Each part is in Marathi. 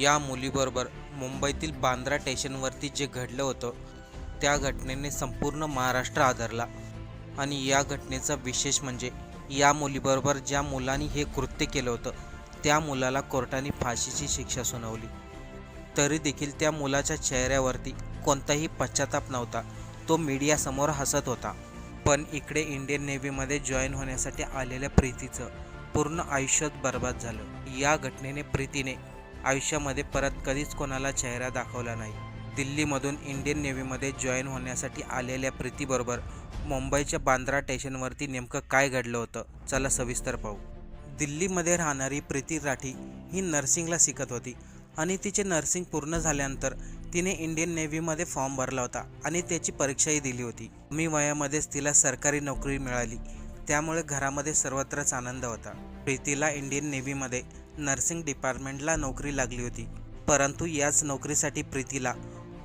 या मुलीबरोबर मुंबईतील बांद्रा स्टेशनवरती जे घडलं होतं त्या घटनेने संपूर्ण महाराष्ट्र आदरला. आणि या घटनेचा विशेष म्हणजे या मुलीबरोबर ज्या मुलांनी हे कृत्य केलं होतं त्या मुलाला कोर्टाने फाशीची शिक्षा सुनावली. तरी देखील त्या मुलाच्या चेहऱ्यावरती कोणताही पश्चाताप नव्हता. तो मीडियासमोर हसत होता. पण इकडे इंडियन नेव्हीमध्ये जॉईन होण्यासाठी आलेल्या प्रीतीचं पूर्ण आयुष्यात बर्बाद झालं. या घटनेने प्रीतीने आयुष्यामध्ये परत कधीच कोणाला चेहरा दाखवला नाही. दिल्लीमधून इंडियन नेव्हीमध्ये जॉईन होण्यासाठी आलेल्या प्रीतीबरोबर मुंबईच्या बांद्रा स्टेशनवरती नेमकं काय घडलं होतं? चला सविस्तर पाहू. दिल्लीमध्ये राहणारी प्रीती राठी ही नर्सिंगला शिकत होती आणि तिचे नर्सिंग पूर्ण झाल्यानंतर तिने इंडियन नेव्हीमध्ये फॉर्म भरला होता आणि त्याची परीक्षाही दिली होती. कमी वयामध्येच तिला सरकारी नोकरी मिळाली. त्यामुळे घरामध्ये सर्वत्रच आनंद होता. प्रीतीला इंडियन नेव्हीमध्ये नर्सिंग डिपार्टमेंटला नोकरी लागली होती. परंतु याच नोकरीसाठी प्रीतीला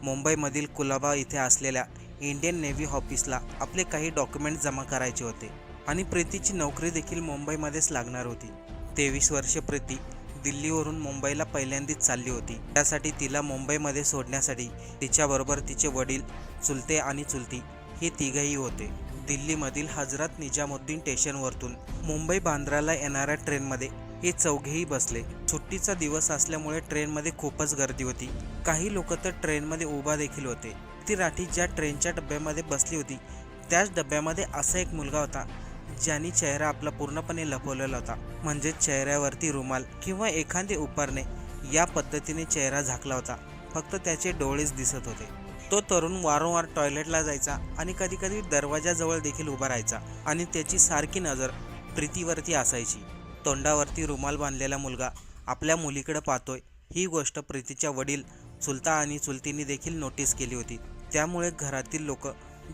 मुंबईमधील कुलाबा इथे असलेल्या इंडियन नेव्ही ऑफिसला आपले काही डॉक्युमेंट जमा करायचे होते आणि प्रीतीची नोकरी देखील मुंबईमध्येच लागणार होती. तेवीस वर्षे प्रीती दिल्लीवरून मुंबईला पहिल्यांदाच चालली होती. त्यासाठी तिला मुंबईमध्ये सोडण्यासाठी तिच्याबरोबर तिचे वडील चुलते आणि चुलती हे तिघही होते. दिल्लीमधील हजरत निजामुद्दीन स्टेशनवरतून मुंबई बांद्राला येणाऱ्या ट्रेनमध्ये हे चौघेही बसले. सुट्टीचा दिवस असल्यामुळे ट्रेनमध्ये खूपच गर्दी होती. काही लोक तर ट्रेनमध्ये उभा देखील होते. ती राठी ज्या ट्रेनच्या डब्यामध्ये बसली होती त्याच डब्यामध्ये असा एक मुलगा होता ज्याने चेहरा आपला पूर्णपणे लपवलेला होता. म्हणजेच चेहऱ्यावरती रुमाल किंवा एखादे उपरणे या पद्धतीने चेहरा झाकला होता. फक्त त्याचे डोळेच दिसत होते. तो तरुण वारंवार टॉयलेटला जायचा आणि कधीकधी दरवाजाजवळ देखील उभा राहायचा आणि त्याची सारखी नजर प्रीतीवरती असायची. तोंडावरती रुमाल बांधलेला मुलगा आपल्या मुलीकडे पाहतोय. ही गोष्ट प्रीतीच्या वडील चुलता आणि चुलतींनी देखील नोटीस केली होती. त्यामुळे घरातील लोक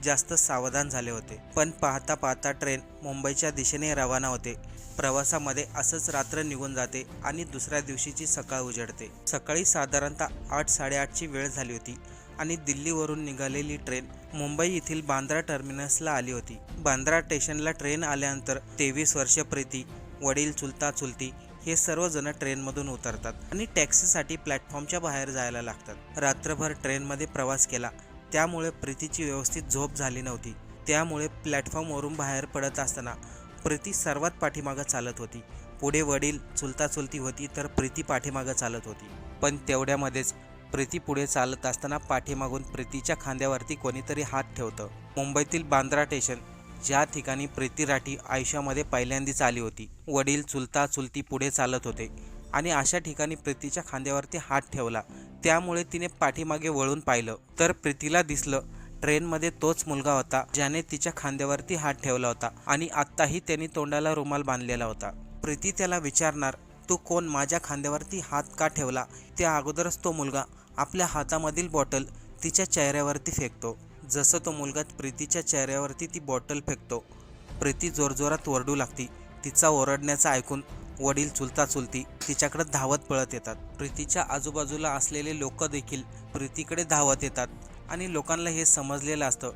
जास्त सावधान झाले होते. पण पाहता पाहता ट्रेन मुंबईच्या दिशेने रवाना होते. प्रवासामध्ये असंच रात्र निघून जाते आणि दुसऱ्या दिवशीची सकाळ उजळते सकाळी साधारणतः आठ साडेआठची वेळ झाली होती आणि दिल्लीवरून निघालेली ट्रेन मुंबई येथील बांद्रा टर्मिनसला आली होती. बांद्रा स्टेशनला ट्रेन आल्यानंतर तेवीस वर्ष प्रीती वडील चुलता चुलती हे सर्वजण ट्रेनमधून उतरतात आणि टॅक्सीसाठी प्लॅटफॉर्मच्या बाहेर जायला लागतात. रात्रभर ट्रेनमध्ये प्रवास केला त्यामुळे प्रीतीची व्यवस्थित झोप झाली नव्हती. त्यामुळे प्लॅटफॉर्मवरून बाहेर पडत असताना प्रीती सर्वात पाठीमागं चालत होती. पुढे वडील चुलता चुलती होती तर प्रीती पाठीमागं चालत होती. पण तेवढ्यामध्येच प्रीती पुढे चालत असताना पाठीमागून प्रीतीच्या खांद्यावरती कोणीतरी हात ठेवतं. मुंबईतील बांद्रा स्टेशन ज्या ठिकाणी प्रीती राठी आयुष्यामध्ये पहिल्यांदीच आली होती. वडील चुलता चुलती पुढे चालत होते आणि अशा ठिकाणी प्रीतीच्या खांद्यावरती हात ठेवला. त्यामुळे तिने पाठीमागे वळून पाहिलं. तर प्रीतीला दिसलं ट्रेनमध्ये तोच मुलगा होता ज्याने तिच्या खांद्यावरती हात ठेवला होता आणि आत्ताही त्यांनी तोंडाला रुमाल बांधलेला होता. प्रीती त्याला विचारणार तू कोण? माझ्या खांद्यावरती हात का ठेवला? त्या अगोदरच तो मुलगा आपल्या हातामधील बॉटल तिच्या चेहऱ्यावरती फेकतो. जसं तो मुलगा प्रीतीच्या चेहऱ्यावरती ती बॉटल फेकतो. प्रीती जोरजोरात ओरडू लागती. तिचा ओरडण्याचं ऐकून वडील चुलता चुलती तिच्याकडे धावत पळत येतात. प्रीतीच्या आजूबाजूला असलेले लोक देखील प्रीतीकडे धावत येतात आणि लोकांना हे समजलेलं असतं.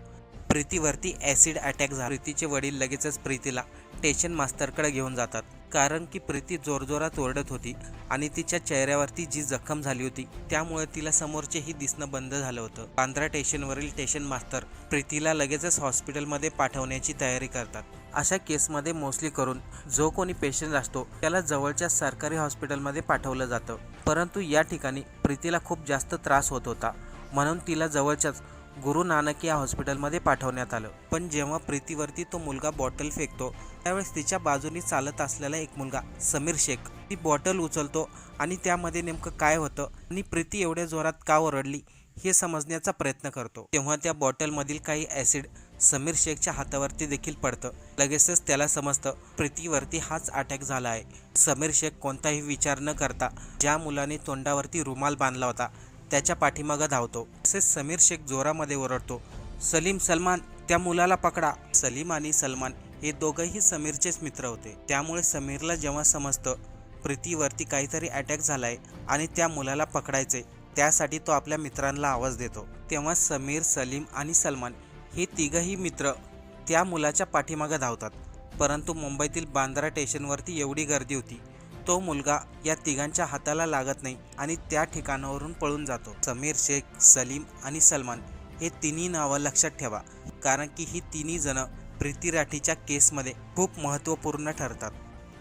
प्रीतीवरती ॲसिड अटॅक झाला. प्रीतीचे वडील लगेचच प्रीतीला स्टेशन मास्तरकडे घेऊन जातात. कारण की प्रीती जोरजोरात ओरडत होती आणि तिच्या चेहऱ्यावरती जी जखम झाली होती त्यामुळे तिला समोरचेही दिसणं बंद झालं होतं. बांद्रा स्टेशनवरील स्टेशन मास्तर प्रीतीला लगेचच हॉस्पिटलमध्ये पाठवण्याची तयारी करतात. अशा केसमध्ये मोस्टली करून जो कोणी पेशंट असतो त्याला जवळच्या सरकारी हॉस्पिटलमध्ये पाठवलं जातं. परंतु या ठिकाणी प्रीतीला खूप जास्त त्रास होत होता. म्हणून तिला जवळच्याच गुरु नानक या हॉस्पिटलमध्ये पाठवण्यात आलं. पण जेव्हा प्रीतीवरती तो मुलगा बॉटल फेकतो त्यावेळेस तिच्या बाजूनी चालत असलेला एक मुलगा समीर शेख ती बॉटल उचलतो आणि त्यामध्ये नेमकं काय होतं आणि प्रीती एवढ्या जोरात का ओरडली हे समजण्याचा प्रयत्न करतो. तेव्हा त्या बॉटलमधील काही ॲसिड समीर शेखच्या हातावरती देखील पडतं. लगेचच त्याला समजतं प्रीतीवरती हाच अटॅक झाला आहे. समीर शेख कोणताही विचार न करता ज्या मुलाने तोंडावरती रुमाल बांधला होता त्याच्या पाठीमागं धावतो. तसेच समीर शेख जोरामध्ये ओरडतो सलीम सलमान त्या मुलाला पकडा. सलीम आणि सलमान हे दोघंही समीरचेच मित्र होते. त्यामुळे समीरला जेव्हा समजतं प्रीतीवरती काहीतरी अटॅक झालाय आणि त्या मुलाला पकडायचे त्यासाठी तो आपल्या मित्रांना आवाज देतो. तेव्हा समीर सलीम आणि सलमान हे तिघही मित्र त्या मुलाच्या पाठीमागं धावतात. परंतु मुंबईतील बांद्रा स्टेशनवरती एवढी गर्दी होती तो मुलगा या तिघांच्या हाताला लागत नाही आणि त्या ठिकाणावरून पळून जातो. समीर शेख सलीम आणि सलमान हे तिन्ही नावं लक्षात ठेवा कारण की ही तिन्ही जण प्रीती राठीच्या केसमध्ये खूप महत्त्वपूर्ण ठरतात.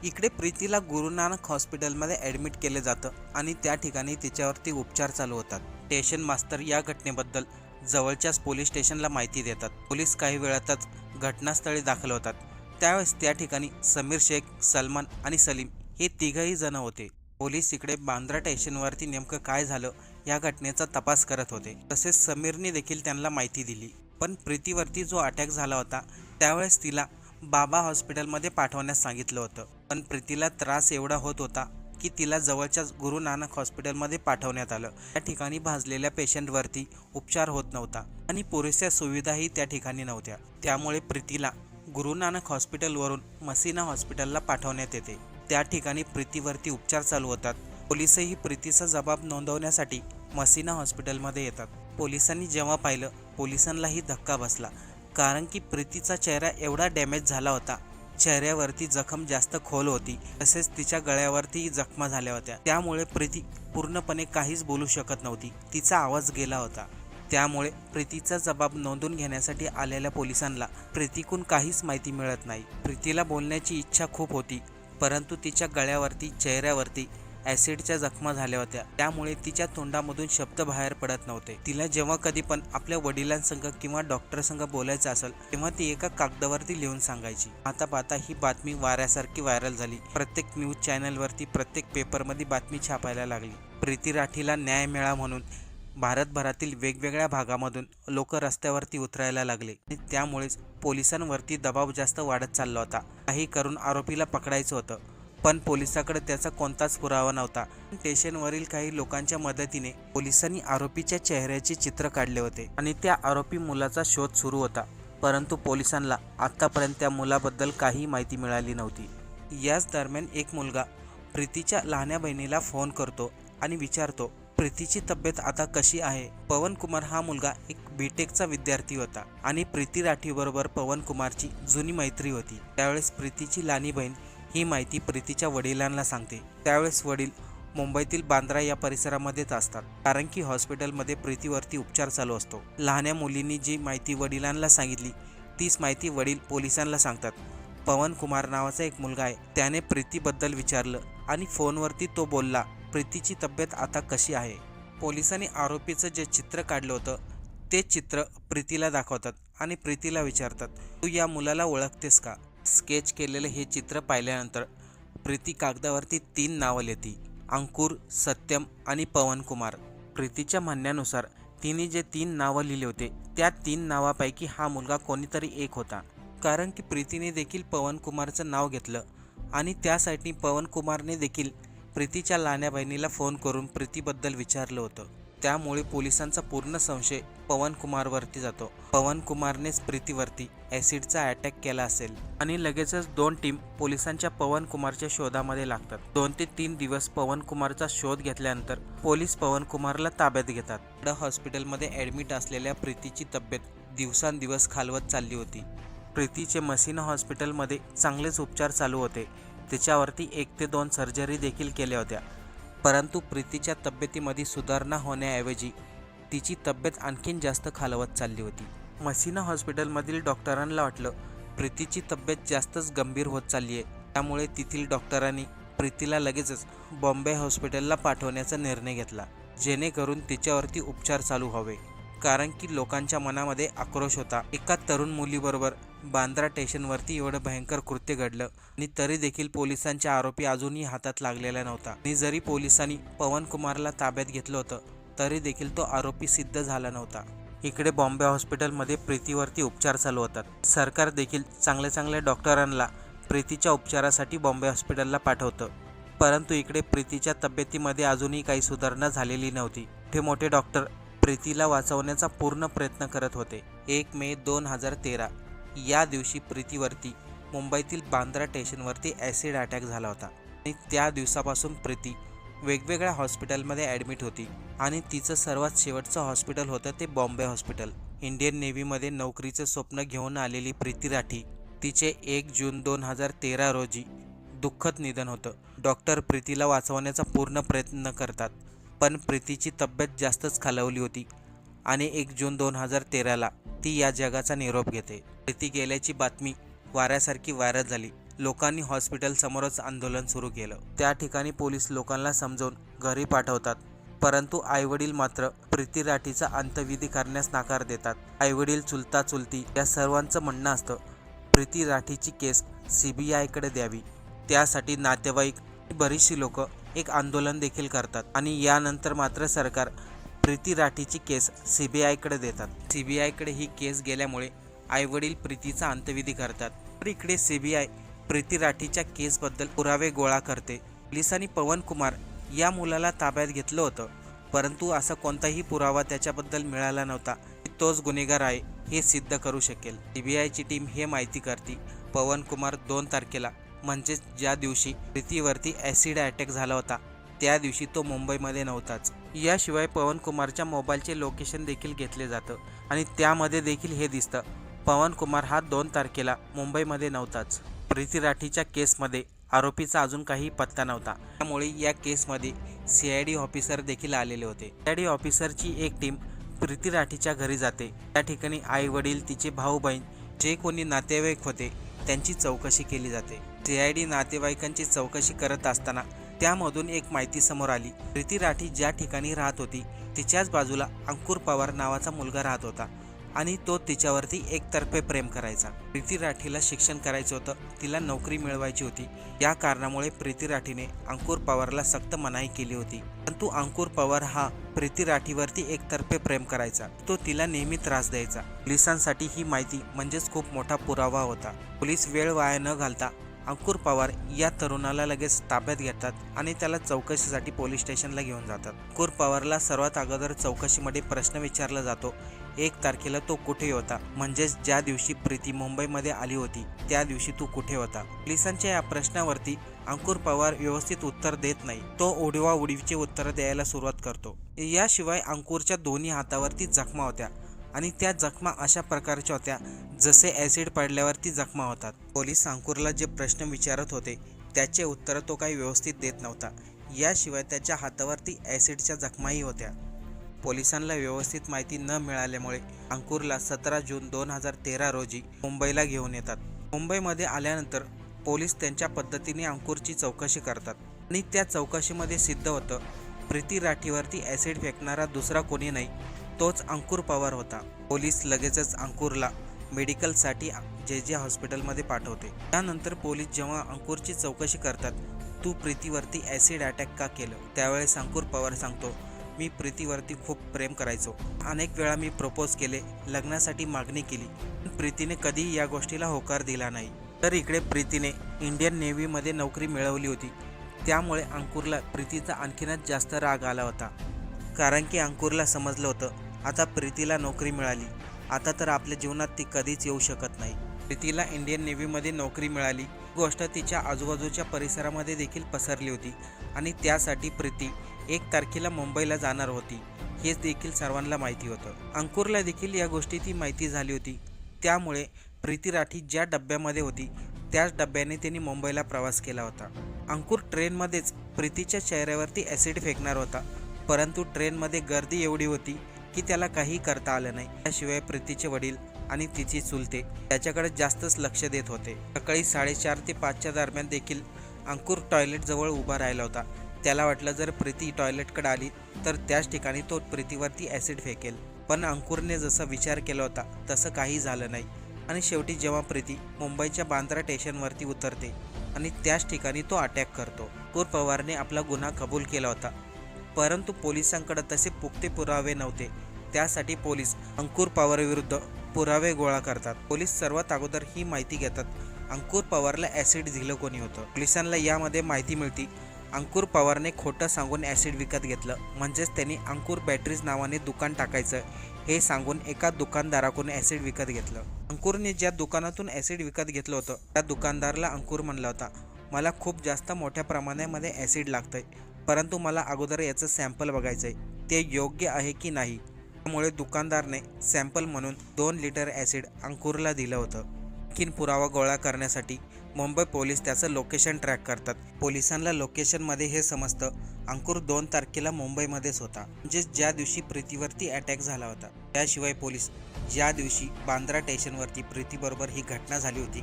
इकडे प्रीतीला गुरु नानक हॉस्पिटलमध्ये ॲडमिट केलं जातं आणि त्या ठिकाणी तिच्यावरती उपचार चालू होतात. स्टेशन मास्तर या घटनेबद्दल जवळच्याच पोलीस स्टेशनला माहिती देतात. पोलीस काही वेळातच घटनास्थळी दाखल होतात. त्यावेळेस त्या ठिकाणी समीर शेख सलमान आणि सलीम हे तिघही जण होते. पोलीस इकडे बांद्रा स्टेशनवरती नेमकं काय झालं या घटनेचा तपास करत होते. तसेच समीरने देखील त्यांना माहिती दिली. पण प्रीतीवरती जो अटॅक झाला होता त्यावेळेस तिला बाबा हॉस्पिटलमध्ये पाठवण्यास सांगितलं होतं. पण प्रीतीला त्रास एवढा होत होता की तिला जवळच्याच गुरु नानक हॉस्पिटलमध्ये पाठवण्यात आलं. त्या ठिकाणी भाजलेल्या पेशंटवरती उपचार होत नव्हता आणि पुरेशा सुविधाही त्या ठिकाणी नव्हत्या. त्यामुळे प्रीतीला गुरु नानक हॉस्पिटलवरून मसिना हॉस्पिटलला पाठवण्यात येते. त्या ठिकाणी प्रीतीवरती उपचार चालू होतात. पोलिसही प्रीतीचा जबाब नोंदवण्यासाठी मसिना हॉस्पिटलमध्ये येतात. पोलिसांनी जेव्हा पाहिलं पोलिसांनाही धक्का बसला. कारण की प्रीतीचा चेहरा एवढा डॅमेज झाला होता. चेहऱ्यावरती जखम जास्त खोल होती. तसेच तिच्या गळ्यावरती जखमा झाल्या होत्या. त्यामुळे प्रीती पूर्णपणे काहीच बोलू शकत नव्हती. तिचा आवाज गेला होता. त्यामुळे प्रीतीचा जबाब नोंदून घेण्यासाठी आलेल्या पोलिसांना प्रीतीकून काहीच माहिती मिळत नाही. प्रीतीला बोलण्याची इच्छा खूप होती. परंतु तिच्या गळ्यावरती चेहऱ्यावरती ॲसिडच्या जखमा झाल्या होत्या. त्यामुळे तिच्या तोंडामधून शब्द बाहेर पडत नव्हते. तिला जेव्हा कधी पण आपल्या वडिलांसंग किंवा डॉक्टरसंग बोलायचं असेल तेव्हा ती एका कागदावरती लिहून सांगायची. आता पाहता ही बातमी वाऱ्यासारखी व्हायरल झाली. प्रत्येक न्यूज चॅनलवरती प्रत्येक पेपरमध्ये बातमी छापायला लागली. प्रीती राठीला न्याय मिळा म्हणून भारतभरातील वेगवेगळ्या भागामधून लोक रस्त्यावरती उतरायला लागले. आणि त्यामुळेच पोलिसांवरती दबाव जास्त वाढत चालला होता. काही करून आरोपीला पकडायचं होतं. पण पोलिसाकडे त्याचा कोणताच पुरावा नव्हता. स्टेशनवरील काही लोकांच्या मदतीने पोलिसांनी आरोपीच्या चेहऱ्याचे चित्र काढले होते. आणि त्या आरोपी मुलाचा शोध सुरू होता. परंतु पोलिसांना आत्तापर्यंत त्या मुलाबद्दल काही माहिती मिळाली नव्हती. याच दरम्यान एक मुलगा प्रीतीच्या लहान्या बहिणीला फोन करतो आणि विचारतो प्रीतीची तब्येत आता कशी आहे? पवन कुमार हा मुलगा एक बीटेकचा विद्यार्थी होता आणि प्रीती राठीबरोबर पवन कुमारची जुनी मैत्री होती. त्यावेळेस प्रीतीची लानी बहीण ही माहिती प्रीतीच्या वडिलांना सांगते. त्यावेळेस वडील मुंबईतील बांद्रा या परिसरामध्येच असतात कारण की हॉस्पिटलमध्ये प्रीतीवरती उपचार चालू असतो. लहान्या मुलींनी जी माहिती वडिलांना सांगितली तीच माहिती वडील पोलिसांना सांगतात. पवन कुमार नावाचा एक मुलगा आहे. त्याने प्रीतीबद्दल विचारलं आणि फोनवरती तो बोलला प्रीतीची तब्येत आता कशी आहे? पोलिसांनी आरोपीचं जे चित्र काढलं होतं ते चित्र प्रीतीला दाखवतात आणि प्रीतीला विचारतात तू या मुलाला ओळखतेस का? स्केच केलेलं हे चित्र पाहिल्यानंतर प्रीती कागदावरती तीन नावं लिहिती अंकुर सत्यम आणि पवनकुमार प्रीतीच्या म्हणण्यानुसार तिने जे तीन नावं लिहिले होते त्या तीन नावापैकी हा मुलगा कोणीतरी एक होता. कारण की प्रीतीने देखील पवनकुमारचं नाव घेतलं आणि त्यासाठी पवनकुमारने देखील प्रीतीच्या लहान्या बहिणीला फोन करून प्रीतीबद्दल विचारलं होतं. त्यामुळे पोलिसांचा पूर्ण संशय पवन कुमारवरती जातो. पवन कुमारनेच प्रीतीवरती ॲसिडचा अटॅक केला असेल. आणि लगेचच दोन टीम पोलिसांच्या पवन कुमारच्या शोधामध्ये लागतात. दोन ते तीन दिवस पवन कुमारचा शोध घेतल्यानंतर पोलीस पवन कुमारला ताब्यात घेतात. हॉस्पिटलमध्ये ॲडमिट असलेल्या प्रीतीची तब्येत दिवसांदिवस खालवत चालली होती. प्रीतीचे मसिना हॉस्पिटलमध्ये चांगलेच उपचार चालू होते. तिच्यावरती एक ते दोन सर्जरी देखील केल्या होत्या. परंतु प्रीतीच्या तब्येतीमध्ये सुधारणा होण्याऐवजी तिची तब्येत आणखीन जास्त खालवत चालली होती. मसिना हॉस्पिटलमधील डॉक्टरांना वाटलं प्रीतीची तब्येत जास्तच गंभीर होत चालली आहे. त्यामुळे तेथील डॉक्टरांनी प्रीतीला लगेचच बॉम्बे हॉस्पिटलला पाठवण्याचा निर्णय घेतला जेणेकरून तिच्यावरती उपचार चालू व्हावे कारण की लोकांच्या मनामध्ये आक्रोश होता. एका तरुण मुलीबरोबर बांद्रा स्टेशनवरती एवढं भयंकर कृत्य घडलं आणि तरी देखील पोलिसांच्या आरोपी अजूनही हातात लागलेला नव्हता. आणि जरी पोलिसांनी पवन कुमारला ताब्यात घेतलं होतं तरी देखील तो आरोपी सिद्ध झाला नव्हता. इकडे बॉम्बे हॉस्पिटलमध्ये प्रीतीवरती उपचार चालू होतात. सरकार देखील चांगल्या चांगल्या डॉक्टरांना प्रीतीच्या उपचारासाठी बॉम्बे हॉस्पिटलला पाठवतं. परंतु इकडे प्रीतीच्या तब्येतीमध्ये अजूनही काही सुधारणा झालेली नव्हती. मोठे मोठे डॉक्टर प्रीतीला वाचवण्याचा पूर्ण प्रयत्न करत होते. एक मे दोन हजार तेरा या दिवशी प्रीतीवरती मुंबईतील बांद्रा स्टेशनवरती ॲसिड अटॅक झाला होता. आणि त्या दिवसापासून प्रीती वेगवेगळ्या हॉस्पिटलमध्ये ॲडमिट होती आणि तिचं सर्वात शेवटचं हॉस्पिटल होतं ते बॉम्बे हॉस्पिटल. इंडियन नेव्हीमध्ये नोकरीचं स्वप्न घेऊन आलेली प्रीती राठी तिचे एक जून दोन हजार तेरा रोजी दुःखद निधन होतं. डॉक्टर प्रीतीला वाचवण्याचा पूर्ण प्रयत्न करतात. पण प्रीतीची तब्येत जास्तच खालावली होती आणि एक जून दोन हजार तेराला ती या जगाचा निरोप घेते. प्रीती गेल्याची बातमी वाऱ्यासारखी व्हायरल झाली. लोकांनी हॉस्पिटल समोरच आंदोलन सुरू केलं. त्या ठिकाणी पोलीस लोकांना समजावून घरी पाठवतात. परंतु आईवडील मात्र प्रीती राठीचा अंत्यविधी करण्यास नकार देतात. आईवडील चुलता चुलती या सर्वांचं म्हणणं असतं प्रीती राठीची केस सी बी आयकडे द्यावी. त्यासाठी नातेवाईक बरीचशी लोकं एक आंदोलन देखील करतात आणि यानंतर मात्र सरकार प्रीती राठीची केस सी बी आयकडे देतात. सी बी आयकडे ही केस गेल्यामुळे आईवडील प्रीतीचा अंत्यविधी करतात. तर इकडे सी बी आय प्रीती राठीच्या केसबद्दल पुरावे गोळा करते. पोलिसांनी पवन कुमार या मुलाला ताब्यात घेतलं होतं. परंतु असा कोणताही पुरावा त्याच्याबद्दल मिळाला नव्हता. की तोच गुन्हेगार आहे हे सिद्ध करू शकेल. सीबीआयची टीम हे माहिती करते. पवन कुमार दोन तारखेला म्हणजेच ज्या दिवशी प्रीतीवरती ॲसिड अटॅक झाला होता त्या दिवशी तो मुंबईमध्ये नव्हताच. याशिवाय पवन कुमारच्या मोबाईलचे लोकेशन देखील घेतले जातं आणि त्यामध्ये देखील हे दिसतं पवन कुमार हा दोन तारखेला मुंबईमध्ये नव्हताच. प्रीती राठीच्या केसमध्ये आरोपीचा अजून काही पत्ता नव्हता. त्यामुळे या केसमध्ये सी आय डी ऑफिसर देखील आलेले होते. सी आय डी ऑफिसरची एक टीम प्रीती राठीच्या घरी जाते. त्या ठिकाणी आई वडील तिचे भाऊ बहीण जे कोणी नातेवाईक होते त्यांची चौकशी केली जाते. सी आय डी नातेवाईकांची चौकशी करत असताना त्यामधून एक माहिती समोर आली. प्रीती राठी ज्या ठिकाणी राहत होती तिच्याच बाजूला अंकुर पवार नावाचा मुलगा राहत होता आणि तो तिच्यावरती एकतर्फे प्रेम करायचा. प्रीती राठीला शिक्षण करायचं होतं तिला नोकरी मिळवायची होती. या कारणामुळे प्रीती राठीने अंकुर पवारला सक्त मनाई केली होती. परंतु अंकुर पवार हा प्रीती राठीवरती एकतर्फे प्रेम करायचा. तो तिला नेहमी त्रास द्यायचा. पोलिसांसाठी ही माहिती म्हणजेच खूप मोठा पुरावा होता. पोलीस वेळ वाया न घालता अंकुर पवार या तरुणाला लगेच ताब्यात घेतात आणि त्याला चौकशीसाठी पोलीस स्टेशनला घेऊन जातात. अंकुर पवारला सर्वात अगोदर चौकशीमध्ये प्रश्न विचारला जातो एक तारखेला तो कुठे होता? म्हणजेच ज्या दिवशी प्रीती मुंबईमध्ये आली होती त्या दिवशी तू कुठे होता? पोलिसांच्या या प्रश्नावरती अंकुर पवार व्यवस्थित उत्तर देत नाही. तो उडवा उडीचे उत्तर द्यायला सुरुवात करतो. याशिवाय अंकुरच्या दोन्ही हातावरती जखमा होत्या. आणि त्या जखमा अशा प्रकारच्या होत्या जसे ॲसिड पडल्यावरती जखमा होतात. पोलीस अंकुरला जे प्रश्न विचारत होते त्याचे उत्तर तो काही व्यवस्थित देत नव्हता. याशिवाय त्याच्या हातावरती ॲसिडच्या जखमाही होत्या. पोलिसांना व्यवस्थित माहिती न मिळाल्यामुळे अंकुरला सतरा जून दोन हजार तेरा रोजी मुंबईला घेऊन येतात. मुंबईमध्ये आल्यानंतर पोलीस त्यांच्या पद्धतीने अंकुरची चौकशी करतात. आणि त्या चौकशीमध्ये सिद्ध होतं प्रीती राठीवरती ॲसिड फेकणारा दुसरा कोणी नाही तोच अंकुर पवार होता. पोलीस लगेचच अंकुरला मेडिकलसाठी जे जे हॉस्पिटलमध्ये पाठवते. त्यानंतर पोलीस जेव्हा अंकुरची चौकशी करतात तू प्रीतीवरती ॲसिड अटॅक का केलं? त्यावेळेस अंकुर पवार सांगतो मी प्रीतीवरती खूप प्रेम करायचो. अनेक वेळा मी प्रपोज केले लग्नासाठी मागणी केली पण प्रीतीने कधीही या गोष्टीला होकार दिला नाही. तर इकडे प्रीतीने इंडियन नेव्हीमध्ये नोकरी मिळवली होती. त्यामुळे अंकुरला प्रीतीचा आणखीनच जास्त राग आला होता. कारण की अंकुरला समजलं होतं आता प्रीतीला नोकरी मिळाली. आता तर आपल्या जीवनात ती कधीच येऊ शकत नाही. प्रीतीला इंडियन नेव्हीमध्ये नोकरी मिळाली. गोष्ट तिच्या आजूबाजूच्या परिसरामध्ये देखील पसरली होती आणि त्यासाठी प्रीती एक तारखेला मुंबईला जाणार होती. हेच देखील सर्वांना माहिती होतं. अंकुरला देखील या गोष्टीची माहिती झाली होती. त्यामुळे प्रीती राठी ज्या डब्यामध्ये होती त्याच डब्याने त्यांनी मुंबईला प्रवास केला होता. अंकुर ट्रेनमध्येच प्रीतीच्या चेहऱ्यावरती ॲसिड फेकणार होता परंतु ट्रेनमध्ये गर्दी एवढी होती की त्याला काही करता आलं नाही. त्याशिवाय प्रीतीचे वडील आणि तिची चुलते त्याच्याकडे जास्तच लक्ष देत होते. सकाळी साडेचार ते पाचच्या दरम्यान देखील अंकुर टॉयलेटजवळ उभा राहिला होता. त्याला वाटलं जर प्रीती टॉयलेटकडे आली तर त्याच ठिकाणी तो प्रीतीवरती ॲसिड फेकेल. पण अंकुरने जसा विचार केला होता तसं काही झालं नाही. आणि शेवटी जेव्हा प्रीती मुंबईच्या बांद्रा स्टेशनवरती उतरते आणि त्याच ठिकाणी तो अटॅक करतो. अंकुर पवारने आपला गुन्हा कबूल केला होता. परंतु पोलिसांकडे तसे पुख्ते पुरावे नव्हते. त्यासाठी पोलीस अंकुर पवारविरुद्ध पुरावे गोळा करतात. पोलीस सर्वात अगोदर ही माहिती घेतात. अंकुर पवारला ॲसिड दिलं कोणी होतं? पोलिसांना यामध्ये माहिती मिळती. अंकुर पवारने खोटं सांगून ॲसिड विकत घेतलं. म्हणजेच त्यांनी अंकुर बॅटरीज नावाने दुकान टाकायचं. हे सांगून एका दुकानदाराकडून ॲसिड विकत घेतलं. अंकुरने ज्या दुकानातून ॲसिड विकत घेतलं होतं त्या दुकानदाराला अंकुर म्हणला होता मला खूप जास्त मोठ्या प्रमाणामध्ये ॲसिड लागतंय. परंतु मला अगोदर याचं सॅम्पल बघायचं आहे ते योग्य आहे की नाही? त्यामुळे दुकानदारने सॅम्पल म्हणून दोन लिटर ॲसिड अंकुरला दिलं होतं. आणखीन पुरावा गोळा करण्यासाठी मुंबई पोलीस त्याचं लोकेशन ट्रॅक करतात. पोलिसांना लोकेशनमध्ये हे समजतं अंकुर दोन तारखेला मुंबईमध्येच होता. म्हणजेच ज्या दिवशी प्रीतीवरती अटॅक झाला होता त्याशिवाय पोलीस ज्या दिवशी बांद्रा स्टेशनवरती प्रीतीबरोबर ही घटना झाली होती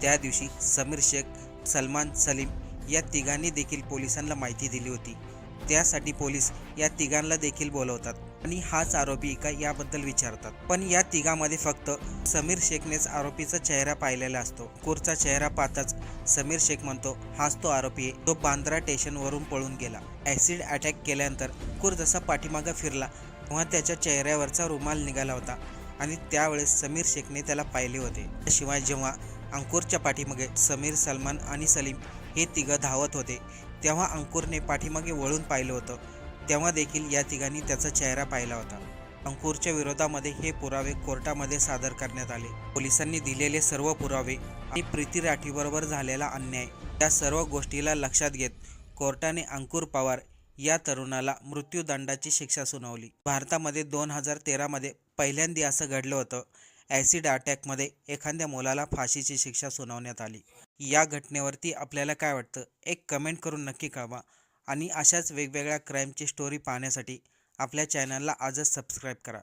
त्या दिवशी समीर शेख सलमान सलीम या तिघांनी देखील पोलिसांना माहिती दिली होती. त्यासाठी पोलीस या तिघांना देखील बोलवतात आणि हाच आरोपी का याबद्दल विचारतात. पण या तिघांमध्ये फक्त समीर शेखनेच आरोपीचा चेहरा पाहिलेला असतो. कुरचा चेहरा पाहताच समीर शेख म्हणतो हाच तो आरोपी आहे. तो बांद्रा स्टेशनवरून पळून गेला. ॲसिड अटॅक केल्यानंतर कुर जसा पाठीमागं फिरला तेव्हा त्याच्या चेहऱ्यावरचा रुमाल निघाला होता आणि त्यावेळेस समीर शेखने त्याला पाहिले होते. शिवाय जेव्हा अंकुरच्या पाठीमागे समीर सलमान आणि सलीम हे तिघं धावत होते. तेव्हा अंकुरने पाठीमागे वळून पाहिलं होतं. तेव्हा देखील या तिघांनी त्याचा चेहरा पाहिला होता. अंकुरच्या विरोधामध्ये हे पुरावे कोर्टामध्ये सादर करण्यात आले. पोलिसांनी दिलेले सर्व पुरावे आणि प्रीती राठीबरोबर झालेला अन्याय या सर्व गोष्टीला लक्षात घेत कोर्टाने अंकुर पवार या तरुणाला मृत्यूदंडाची शिक्षा सुनावली. भारतामध्ये दोन हजार तेरामध्ये पहिल्यांदा असं घडलं होतं. ॲसिड अटॅकमध्ये एखाद्या मुलाला फाशीची शिक्षा सुनावण्यात आली. या घटनेवरती आपल्याला काय वाटतं? एक कमेंट करून नक्की कळवा आणि अशाच वेगवेगळ्या क्राईमची स्टोरी पाहण्यासाठी आपल्या चॅनलला आजच सबस्क्राईब करा.